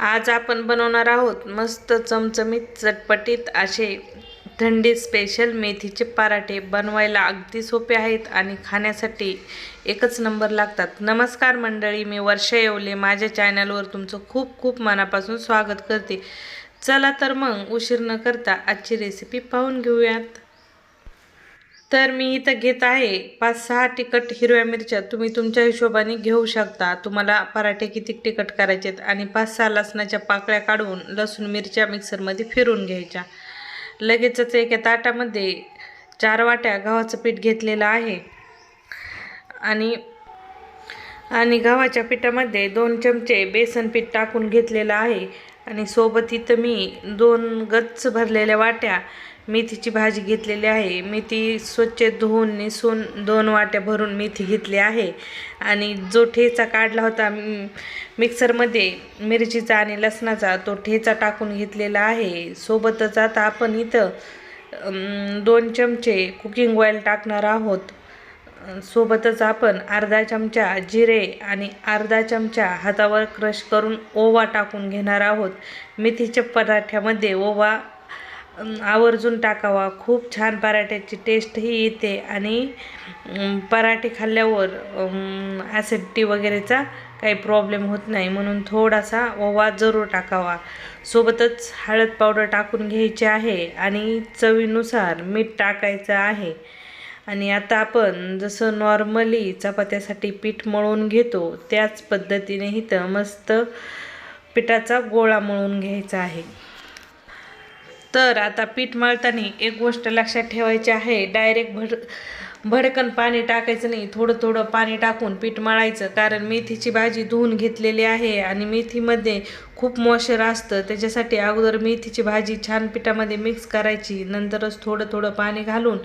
आज आपण बनवणार आहोत मस्त चमचमीत चटपटीत असे थंडी स्पेशल मेथीचे पराठे. बनवायला अगदी सोपे आहेत आणि खाण्यासाठी एकच नंबर लागतात. नमस्कार मंडळी मी वर्षा येवले. माझ्या चॅनलवर तुमचं खूप खूप मनापासून स्वागत करते. चला तर मग उशीर न करता आजची रेसिपी पाहून घेऊयात. तर मी इथं घेत आहे. पाच सहा तिखट हिरव्या मिरच्या तुम्ही तुमच्या हिशोबाने घेऊ शकता. तुम्हाला पराठे किती तिखट करायचे आहेत आणि पाच सहा लसणाच्या पाकळ्या काढून लसूण मिरच्या मिक्सरमध्ये फिरून घ्यायच्या. लगेचच एका ताटामध्ये चार वाट्या गव्हाचं पीठ घेतलेलं आहे. आणि आणि गव्हाच्या पिठामध्ये दोन चमचे बेसन पीठ टाकून घेतलेलं आहे. आणि सोबत इथं मी दोन गच्च भरलेल्या वाट्या मेथीची भाजी घेतलेली आहे. मेथी स्वच्छ धुवून निसून दोन वाट्या भरून मेथी घेतली आहे. आणि जो ठेचा काढला होता मिक्सरमध्ये मिरचीचा आणि लसणाचा तो ठेचा टाकून घेतलेला आहे. सोबतच आता आपण इथं दोन चमचे कुकिंग ऑइल टाकणार आहोत. सोबतच आपण अर्धा चमचा जिरे आणि अर्धा चमचा हातावर क्रश करून ओवा टाकून घेणार आहोत. मेथीच्या पराठ्यामध्ये ओवा आवर्जून टाकावा. खूप छान पराठ्याची टेस्टही येते आणि पराठे खाल्ल्यावर ॲसिडिटी वगैरेचा काही प्रॉब्लेम होत नाही. म्हणून थोडासा ओवा जरूर टाकावा. सोबतच हळद पावडर टाकून घ्यायची आहे आणि चवीनुसार मीठ टाकायचं आहे. आणि आता आपण जसं नॉर्मली चपात्यासाठी पीठ मळून घेतो त्याच पद्धतीने इथं मस्त पिठाचा गोळा मळून घ्यायचा आहे. तर आता पीठ मळताना एक गोष्ट लक्षात ठेवायची आहे. डायरेक्ट भड भडकन पाणी टाकायचं नाही. थोडं थोडं पाणी टाकून पीठ मळायचं. कारण मेथीची भाजी धुवून घेतलेली आहे आणि मेथीमध्ये खूप मॉशर असतं. त्याच्यासाठी अगोदर मेथीची भाजी छान पिठामध्ये मिक्स करायची. नंतरच थोडं थोडं पाणी घालून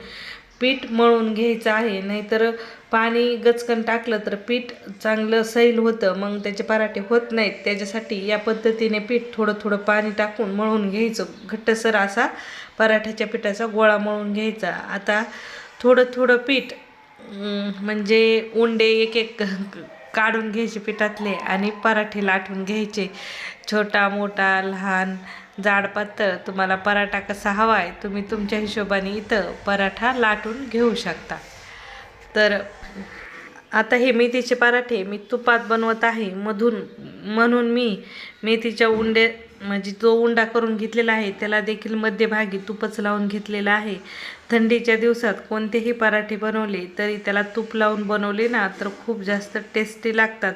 पीठ मळून घ्यायचं आहे. नाहीतर पाणी गचकन टाकलं तर पीठ चांगलं सैल होतं. मग त्याचे पराठे होत नाहीत. त्याच्यासाठी या पद्धतीने पीठ थोडं थोडं पाणी टाकून मळून घ्यायचं. घट्टसर असा पराठ्याच्या पिठाचा गोळा मळून घ्यायचा. आता थोडं थोडं पीठ म्हणजे उंडे एक एक काढून घ्यायचे पिठातले आणि पराठे लाटून घ्यायचे. छोटा मोठा लहान जाड पातळ तुम्हाला पराठा कसा हवा आहे तुम्ही तुमच्या हिशोबाने इथं पराठा लाटून घेऊ शकता. तर आता हे मेथीचे पराठे मी तुपात बनवत आहे. मधून म्हणून मी मेथीच्या उंडे म्हणजे जो उंडा करून घेतलेला आहे त्याला देखील मध्यभागी तुपच लावून घेतलेला आहे. थंडीच्या दिवसात कोणतेही पराठे बनवले तरी त्याला तूप लावून बनवले ना तर खूप जास्त टेस्टी लागतात.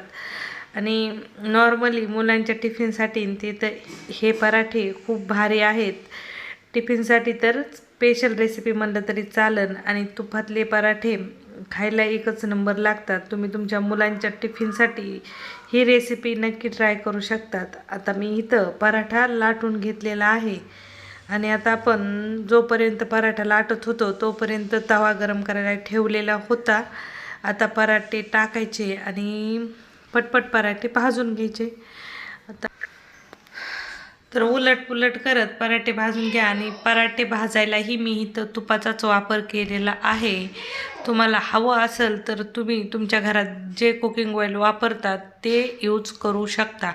आणि नॉर्मली मुलांच्या टिफिनसाठी ते तर हे पराठे खूप भारी आहेत. टिफिनसाठी तर स्पेशल रेसिपी म्हणलं तरी चालन. आणि तुपातले पराठे खायला एकच नंबर लागतात. तुम्ही तुमच्या मुलांच्या टिफिनसाठी ही रेसिपी नक्की ट्राय करू शकतात. आता मी इथं पराठा लाटून घेतलेला आहे. आणि आता आपण जोपर्यंत पराठा लाटत होतो तोपर्यंत तवा गरम करायला ठेवलेला होता. आता पराठे टाकायचे आणि पटपट पराठे भाजून घ्यायचे. आता तर उलट पुलट करत पराठे भाजून घ्या आणि पराठे भाजायलाही मी इथं तुपाचाच वापर केलेला आहे. तुम्हाला हवं असेल तर तुम्ही तुमच्या घरात जे कुकिंग ऑइल वापरतात ते यूज करू शकता.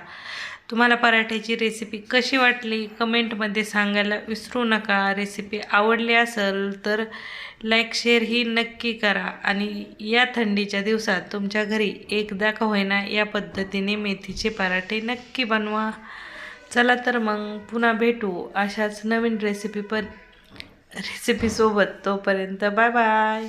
तुम्हाला पराठ्याची रेसिपी कशी वाटली? कमेंटमध्ये सांगायला विसरू नका. रेसिपी आवडली असेल तर लाईक शेअर ही नक्की करा. आणि या थंडीच्या दिवसात तुमच्या घरी एकदा का होईना या पद्धतीने मेथीचे पराठे नक्की बनवा. चला तर मग पुन्हा भेटू अशाच नवीन रेसिपी पण रेसिपीसोबत तोपर्यंत बाय बाय